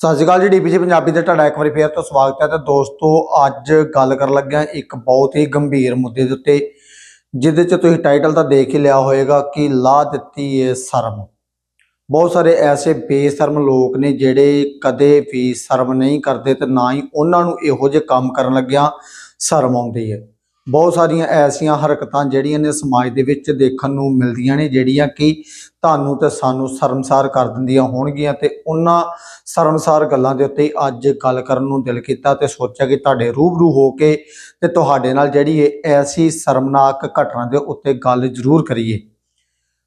ਸਤਿ ਸ਼੍ਰੀ ਅਕਾਲ ਜੀ ਡੀਪੀਸੀ ਪੰਜਾਬੀ ਦੇ ਤੁਹਾਡਾ ਇੱਕ ਵਾਰੀ ਫੇਰ ਤੋਂ ਸਵਾਗਤ ਹੈ ਤੇ ਦੋਸਤੋ, ਅੱਜ ਗੱਲ ਕਰਨ ਲੱਗਿਆ ਇੱਕ ਬਹੁਤ ਹੀ ਗੰਭੀਰ ਮੁੱਦੇ ਦੇ ਉੱਤੇ, ਜਿਹਦੇ 'ਚ ਤੁਸੀਂ ਟਾਈਟਲ ਤਾਂ ਦੇਖ ਹੀ ਲਿਆ ਹੋਵੇਗਾ ਕਿ ਲਾ ਦਿੱਤੀ ਏ ਸ਼ਰਮ। ਬਹੁਤ ਸਾਰੇ ਐਸੇ ਬੇਸ਼ਰਮ ਲੋਕ ਨੇ ਜਿਹੜੇ ਕਦੇ ਵੀ ਸ਼ਰਮ ਨਹੀਂ ਕਰਦੇ ਤੇ ਨਾ ਹੀ ਉਹਨਾਂ ਨੂੰ ਇਹੋ ਜਿਹੇ ਕੰਮ ਕਰਨ ਲੱਗਿਆ ਸ਼ਰਮ ਆਉਂਦੀ ਹੈ ਬਹੁਤ ਸਾਰੀਆਂ ਐਸੀਆਂ ਹਰਕਤਾਂ ਜਿਹੜੀਆਂ ਨੇ ਸਮਾਜ ਦੇ ਵਿੱਚ ਦੇਖਣ ਨੂੰ ਮਿਲਦੀਆਂ ਨੇ, ਜਿਹੜੀਆਂ ਕਿ ਤੁਹਾਨੂੰ ਤੇ ਸਾਨੂੰ ਸ਼ਰਮਸਾਰ ਕਰ ਦਿੰਦੀਆਂ ਹੋਣਗੀਆਂ ਤੇ ਉਹਨਾਂ ਸ਼ਰਮਸਾਰ ਗੱਲਾਂ ਦੇ ਉੱਤੇ ਅੱਜ ਗੱਲ ਕਰਨ ਨੂੰ ਦਿਲ ਕੀਤਾ ਤੇ ਸੋਚਿਆ ਕਿ ਤੁਹਾਡੇ ਰੂਬਰੂ ਹੋ ਕੇ ਤੇ ਤੁਹਾਡੇ ਨਾਲ ਜਿਹੜੀ ਇਹ ਐਸੀ ਸ਼ਰਮਨਾਕ ਘਟਨਾ ਦੇ ਉੱਤੇ ਗੱਲ ਜ਼ਰੂਰ ਕਰੀਏ।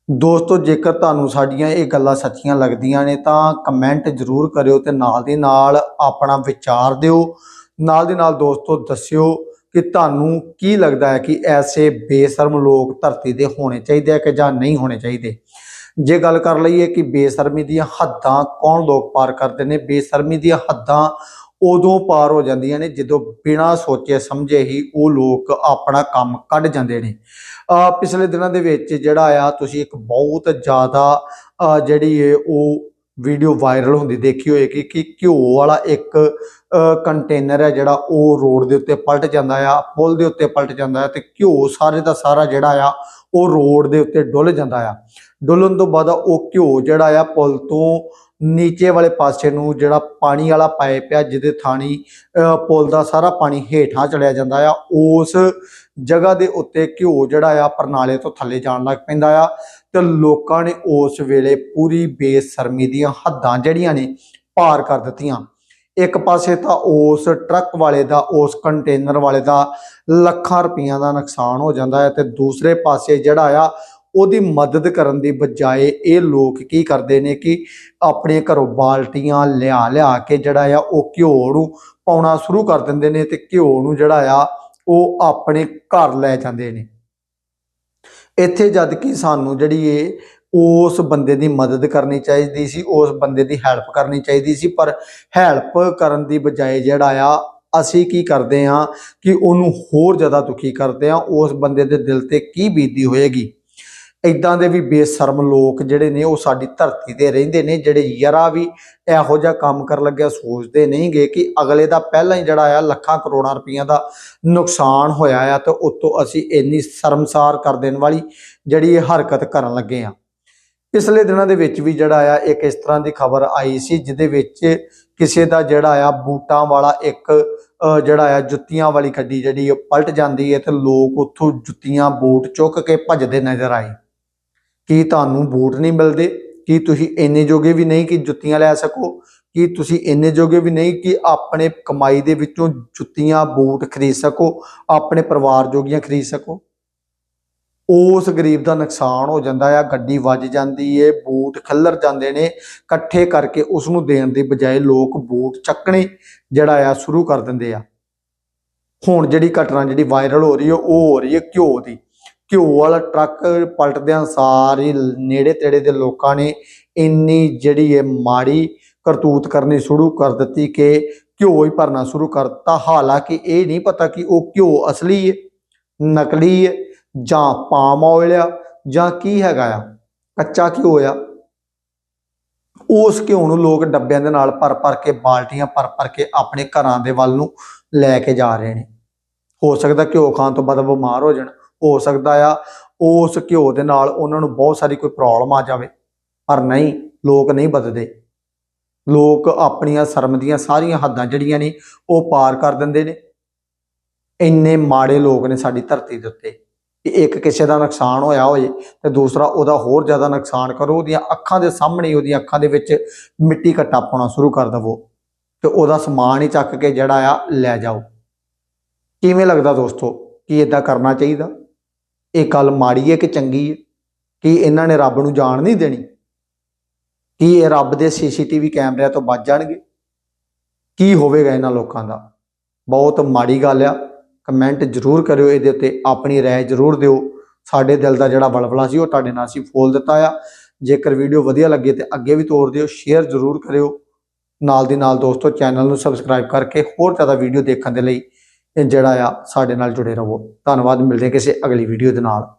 ਦੋਸਤੋ, ਜੇਕਰ ਤੁਹਾਨੂੰ ਸਾਡੀਆਂ ਇਹ ਗੱਲਾਂ ਸੱਚੀਆਂ ਲੱਗਦੀਆਂ ਨੇ ਤਾਂ ਕਮੈਂਟ ਜ਼ਰੂਰ ਕਰਿਓ ਤੇ ਨਾਲ ਦੀ ਨਾਲ ਆਪਣਾ ਵਿਚਾਰ ਦਿਓ। ਨਾਲ ਦੀ ਨਾਲ ਦੋਸਤੋ, ਦੱਸਿਓ ਕਿ ਤੁਹਾਨੂੰ ਕੀ ਲੱਗਦਾ ਹੈ ਕਿ ਐਸੇ ਬੇਸ਼ਰਮ ਲੋਕ ਧਰਤੀ ਦੇ ਹੋਣੇ ਚਾਹੀਦੇ ਆ ਕਿ ਜਾਂ ਨਹੀਂ ਹੋਣੇ ਚਾਹੀਦੇ? ਜੇ ਗੱਲ ਕਰ ਲਈਏ ਕਿ ਬੇਸ਼ਰਮੀ ਦੀਆਂ ਹੱਦਾਂ ਕੌਣ ਲੋਕ ਪਾਰ ਕਰਦੇ ਨੇ, ਬੇਸ਼ਰਮੀ ਦੀਆਂ ਹੱਦਾਂ ਉਦੋਂ ਪਾਰ ਹੋ ਜਾਂਦੀਆਂ ਨੇ ਜਦੋਂ ਬਿਨਾਂ ਸੋਚੇ ਸਮਝੇ ਹੀ ਉਹ ਲੋਕ ਆਪਣਾ ਕੰਮ ਕੱਢ ਜਾਂਦੇ ਨੇ। ਆ ਪਿਛਲੇ ਦਿਨਾਂ ਦੇ ਵਿੱਚ ਜਿਹੜਾ ਆ, ਤੁਸੀਂ ਇੱਕ ਬਹੁਤ ਜ਼ਿਆਦਾ ਜਿਹੜੀ ਹੈ ਉਹ ਵੀਡੀਓ ਵਾਇਰਲ ਹੁੰਦੀ ਦੇਖੀ ਹੋਏਗੀ ਕਿ ਘਿਓ ਵਾਲਾ ਇੱਕ ਕੰਟੇਨਰ ਹੈ ਜਿਹੜਾ ਉਹ ਰੋਡ ਦੇ ਉੱਤੇ ਪਲਟ ਜਾਂਦਾ ਆ, ਪੁਲ ਦੇ ਉੱਤੇ ਪਲਟ ਜਾਂਦਾ ਹੈ ਤੇ ਘਿਓ ਸਾਰੇ ਦਾ ਸਾਰਾ ਜਿਹੜਾ ਆ ਉਹ ਰੋਡ ਦੇ ਉੱਤੇ ਡੁੱਲ ਜਾਂਦਾ ਆ। ਡੁੱਲਣ ਤੋਂ ਬਾਅਦ ਉਹ ਘਿਓ ਜਿਹੜਾ ਆ ਪੁਲ ਤੋਂ ਨੀਚੇ ਵਾਲੇ ਪਾਸੇ ਨੂੰ ਜਿਹੜਾ ਪਾਣੀ ਵਾਲਾ ਪਾਈਪ ਆ ਜਿਹਦੇ ਥਾਣੀ ਪੁਲ ਦਾ ਸਾਰਾ ਪਾਣੀ ਹੇਠਾਂ ਚੜਿਆ ਜਾਂਦਾ ਆ, ਉਸ ਜਗ੍ਹਾ ਦੇ ਉੱਤੇ ਘਿਓ ਜਿਹੜਾ ਆ ਪਰਨਾਲੇ ਤੋਂ ਥੱਲੇ ਜਾਣ ਲੱਗ ਪੈਂਦਾ ਆ। ਤੇ ਲੋਕਾਂ ਨੇ ਉਸ ਵੇਲੇ ਪੂਰੀ ਬੇਸ਼ਰਮੀ ਦੀਆਂ ਹੱਦਾਂ ਜਿਹੜੀਆਂ ਨੇ ਪਾਰ ਕਰ ਦਿੱਤੀਆਂ। ਇੱਕ ਪਾਸੇ ਤਾਂ ਉਸ ਟਰੱਕ ਵਾਲੇ ਦਾ, ਉਸ ਕੰਟੇਨਰ ਵਾਲੇ ਦਾ ਲੱਖਾਂ ਰੁਪਈਆਂ ਦਾ ਨੁਕਸਾਨ ਹੋ ਜਾਂਦਾ ਹੈ ਤੇ ਦੂਸਰੇ ਪਾਸੇ ਜਿਹੜਾ ਆ, ਉਹਦੀ ਮਦਦ ਕਰਨ ਦੀ ਬਜਾਏ ਇਹ ਲੋਕ ਕੀ ਕਰਦੇ ਨੇ ਕਿ ਆਪਣੇ ਘਰੋਂ ਬਾਲਟੀਆਂ ਲਿਆ ਲਿਆ ਕੇ ਜਿਹੜਾ ਆ, ਉਹ ਘਿਓ ਨੂੰ ਪਾਉਣਾ ਸ਼ੁਰੂ ਕਰ ਦਿੰਦੇ ਨੇ ਤੇ ਘਿਓ ਨੂੰ ਜਿਹੜਾ ਆ, ਉਹ ਆਪਣੇ ਘਰ ਲੈ ਜਾਂਦੇ ਨੇ। ਇੱਥੇ ਜਦ ਕਿ ਸਾਨੂੰ ਜਿਹੜੀ ਇਹ ਉਸ ਬੰਦੇ ਦੀ ਮਦਦ ਕਰਨੀ ਚਾਹੀਦੀ ਸੀ, ਉਸ ਬੰਦੇ ਦੀ ਹੈਲਪ ਕਰਨੀ ਚਾਹੀਦੀ ਸੀ, ਪਰ ਹੈਲਪ ਕਰਨ ਦੀ ਬਜਾਏ ਜਿਹੜਾ ਆ, ਅਸੀਂ ਕੀ ਕਰਦੇ ਹਾਂ ਕਿ ਉਹਨੂੰ ਹੋਰ ਜ਼ਿਆਦਾ ਦੁਖੀ ਕਰਦੇ ਹਾਂ, ਉਸ ਬੰਦੇ ਦੇ ਦਿਲ ਤੇ ਕੀ ਬੀਤੀ ਹੋਏਗੀ। ਇਦਾਂ ਦੇ ਵੀ ਬੇਸ਼ਰਮ ਲੋਕ ਜਿਹੜੇ ਨੇ ਉਹ ਸਾਡੀ ਧਰਤੀ ਤੇ ਰਹਿੰਦੇ ਨੇ, ਜਿਹੜੇ ਯਰਾ ਵੀ ਇਹੋ ਜਿਹਾ ਕੰਮ ਕਰਨ ਲੱਗਿਆ ਸੋਚਦੇ ਨਹੀਂਗੇ ਕਿ ਅਗਲੇ ਦਾ ਪਹਿਲਾਂ ਹੀ ਜਿਹੜਾ ਆ ਲੱਖਾਂ ਕਰੋੜਾਂ ਰੁਪਈਆ ਦਾ ਨੁਕਸਾਨ ਹੋਇਆ ਆ ਤੇ ਉਤੋਂ ਅਸੀਂ ਇੰਨੀ ਸ਼ਰਮਸਾਰ ਕਰ ਦੇਣ ਵਾਲੀ ਜਿਹੜੀ ਇਹ ਹਰਕਤ ਕਰਨ ਲੱਗੇ ਆ। ਪਿਛਲੇ ਦਿਨਾਂ ਦੇ ਵਿੱਚ ਵੀ ਜਿਹੜਾ ਆ ਇੱਕ ਇਸ ਤਰ੍ਹਾਂ ਦੀ ਖਬਰ ਆਈ ਸੀ ਜਿਹਦੇ ਵਿੱਚ ਕਿਸੇ ਦਾ ਜਿਹੜਾ ਆ ਬੂਟਾਂ ਵਾਲਾ ਇੱਕ ਜਿਹੜਾ ਆ ਜੁੱਤੀਆਂ ਵਾਲੀ ਗੱਡੀ ਜਿਹੜੀ ਉਹ ਪਲਟ ਜਾਂਦੀ ਹੈ ਤੇ ਲੋਕ ਉੱਥੋਂ ਜੁੱਤੀਆਂ, ਬੂਟ ਚੁੱਕ ਕੇ ਭੱਜਦੇ ਨਜ਼ਰ ਆਏ। ਕੀ ਤੁਹਾਨੂੰ ਬੂਟ ਨਹੀਂ ਮਿਲਦੇ? ਕੀ ਤੁਸੀਂ ਇੰਨੇ ਜੋਗੇ ਵੀ ਨਹੀਂ ਕਿ ਜੁੱਤੀਆਂ ਲੈ ਸਕੋ? ਕੀ ਤੁਸੀਂ ਇੰਨੇ ਜੋਗੇ ਵੀ ਨਹੀਂ ਕਿ ਆਪਣੇ ਕਮਾਈ ਦੇ ਵਿੱਚੋਂ ਜੁੱਤੀਆਂ, ਬੂਟ ਖਰੀਦ ਸਕੋ? ਆਪਣੇ ਪਰਿਵਾਰ ਜੋਗੀਆਂ ਖਰੀਦ ਸਕੋ? ਉਸ ਗਰੀਬ ਦਾ ਨੁਕਸਾਨ ਹੋ ਜਾਂਦਾ ਆ, ਗੱਡੀ ਵੱਜ ਜਾਂਦੀ ਏ, ਬੂਟ ਖੱਲਰ ਜਾਂਦੇ ਨੇ, ਇਕੱਠੇ ਕਰਕੇ ਉਸ ਨੂੰ ਦੇਣ ਦੀ ਬਜਾਏ ਲੋਕ ਬੂਟ ਚੱਕਣੇ ਜਿਹੜਾ ਆ ਸ਼ੁਰੂ ਕਰ ਦਿੰਦੇ ਆ। ਹੁਣ ਜਿਹੜੀ ਘਟਨਾ ਜਿਹੜੀ ਵਾਇਰਲ ਹੋ ਰਹੀ ਹੈ ਉਹ ਹੋ ਰਹੀ ਹੈ ਘਿਓ ਦੀ। ਘਿਓ ਵਾਲਾ ਟਰੱਕ ਪਲਟਦਿਆਂ ਸਾਰ ਹੀ ਨੇੜੇ ਤੇੜੇ ਦੇ ਲੋਕਾਂ ਨੇ ਇੰਨੀ ਜਿਹੜੀ ਹੈ ਮਾੜੀ ਕਰਤੂਤ ਕਰਨੀ ਸ਼ੁਰੂ ਕਰ ਦਿੱਤੀ ਕਿ ਘਿਓ ਹੀ ਭਰਨਾ ਸ਼ੁਰੂ ਕਰਤਾ। ਹਾਲਾਂਕਿ ਇਹ ਨਹੀਂ ਪਤਾ ਕਿ ਉਹ ਘਿਓ ਅਸਲੀ ਹੈ, ਨਕਲੀ ਹੈ ਜਾਂ ਪਾਮ ਆਇਲ ਆ ਜਾਂ ਕੀ ਹੈਗਾ ਆ, ਕੱਚਾ ਘਿਓ ਆ। ਉਸ ਘਿਓ ਨੂੰ ਲੋਕ ਡੱਬਿਆਂ ਦੇ ਨਾਲ ਭਰ ਭਰ ਕੇ, ਬਾਲਟੀਆਂ ਭਰ ਭਰ ਕੇ ਆਪਣੇ ਘਰਾਂ ਦੇ ਵੱਲ ਨੂੰ ਲੈ ਕੇ ਜਾ ਰਹੇ ਨੇ। ਹੋ ਸਕਦਾ ਘਿਓ ਖਾਣ ਤੋਂ ਬਾਅਦ ਬਿਮਾਰ ਹੋ ਜਾਣ। ਹੋ ਸਕਦਾ ਆ, ਉਸ ਘਿਓ ਦੇ ਨਾਲ ਉਹਨਾਂ ਨੂੰ ਬਹੁਤ ਸਾਰੀ ਕੋਈ ਪ੍ਰੋਬਲਮ ਆ ਜਾਵੇ। ਪਰ ਨਹੀਂ, ਲੋਕ ਨਹੀਂ ਬਦਦੇ। ਲੋਕ ਆਪਣੀਆਂ ਸ਼ਰਮ ਦੀਆਂ ਸਾਰੀਆਂ ਹੱਦਾਂ ਜਿਹੜੀਆਂ ਨੇ, ਉਹ ਪਾਰ ਕਰ ਦਿੰਦੇ ਨੇ। ਇੰਨੇ ਮਾੜੇ ਲੋਕ ਨੇ ਸਾਡੀ ਧਰਤੀ ਦੇ ਉੱਤੇ। ਕਿ ਇੱਕ ਕਿਸੇ ਦਾ ਨੁਕਸਾਨ ਹੋਇਆ ਹੋਏ ਤੇ ਦੂਸਰਾ ਉਹਦਾ ਹੋਰ ਜ਼ਿਆਦਾ ਨੁਕਸਾਨ ਕਰੋ, ਉਹਦੀਆਂ ਅੱਖਾਂ ਦੇ ਸਾਹਮਣੇ, ਉਹਦੀਆਂ ਅੱਖਾਂ ਦੇ ਵਿੱਚ ਮਿੱਟੀ ਘੱਟਾ ਪਾਉਣਾ ਸ਼ੁਰੂ ਕਰ ਦਵੋ ਤੇ ਉਹਦਾ ਸਮਾਨ ਹੀ ਚੱਕ ਕੇ ਜਿਹੜਾ ਆ ਲੈ ਜਾਓ। ਕਿਵੇਂ ਲੱਗਦਾ ਦੋਸਤੋ, ਕੀ ਇਦਾਂ ਕਰਨਾ ਚਾਹੀਦਾ? ਇਹ ਗੱਲ ਮਾੜੀ ਹੈ ਕਿ ਚੰਗੀ ਹੈ? ਕੀ ਇਹਨਾਂ ਨੇ ਰੱਬ ਨੂੰ ਜਾਣ ਨਹੀਂ ਦੇਣੀ? ਕੀ ਇਹ ਰੱਬ ਦੇ ਸੀਸੀਟੀਵੀ ਕੈਮਰਿਆਂ ਤੋਂ ਬਚ ਜਾਣਗੇ? ਕੀ ਹੋਵੇਗਾ ਇਹਨਾਂ ਲੋਕਾਂ ਦਾ? ਬਹੁਤ ਮਾੜੀ ਗੱਲ ਆ। ਕਮੈਂਟ ਜ਼ਰੂਰ ਕਰਿਓ, ਇਹਦੇ ਉੱਤੇ ਆਪਣੀ ਰਾਏ ਜ਼ਰੂਰ ਦਿਓ। ਸਾਡੇ ਦਿਲ ਦਾ ਜਿਹੜਾ ਬਲਬਲਾ ਸੀ, ਉਹ ਤੁਹਾਡੇ ਨਾਲ ਅਸੀਂ ਫੋਲ ਦਿੱਤਾ ਆ। ਜੇਕਰ ਵੀਡੀਓ ਵਧੀਆ ਲੱਗੇ ਤੇ ਅੱਗੇ ਵੀ ਤੋਰ ਦਿਓ, ਸ਼ੇਅਰ ਜ਼ਰੂਰ ਕਰਿਓ। ਨਾਲ ਦੀ ਨਾਲ ਦੋਸਤੋ, ਚੈਨਲ ਨੂੰ ਸਬਸਕ੍ਰਾਈਬ ਕਰਕੇ ਹੋਰ ਜ਼ਿਆਦਾ ਵੀਡੀਓ ਦੇਖਣ ਦੇ ਲਈ ਜਿਹੜਾ ਆ ਸਾਡੇ ਨਾਲ ਜੁੜੇ ਰਹੋ। ਧੰਨਵਾਦ ਮਿਲਦੇ ਕਿਸੇ ਅਗਲੀ ਵੀਡੀਓ ਦੇ ਨਾਲ।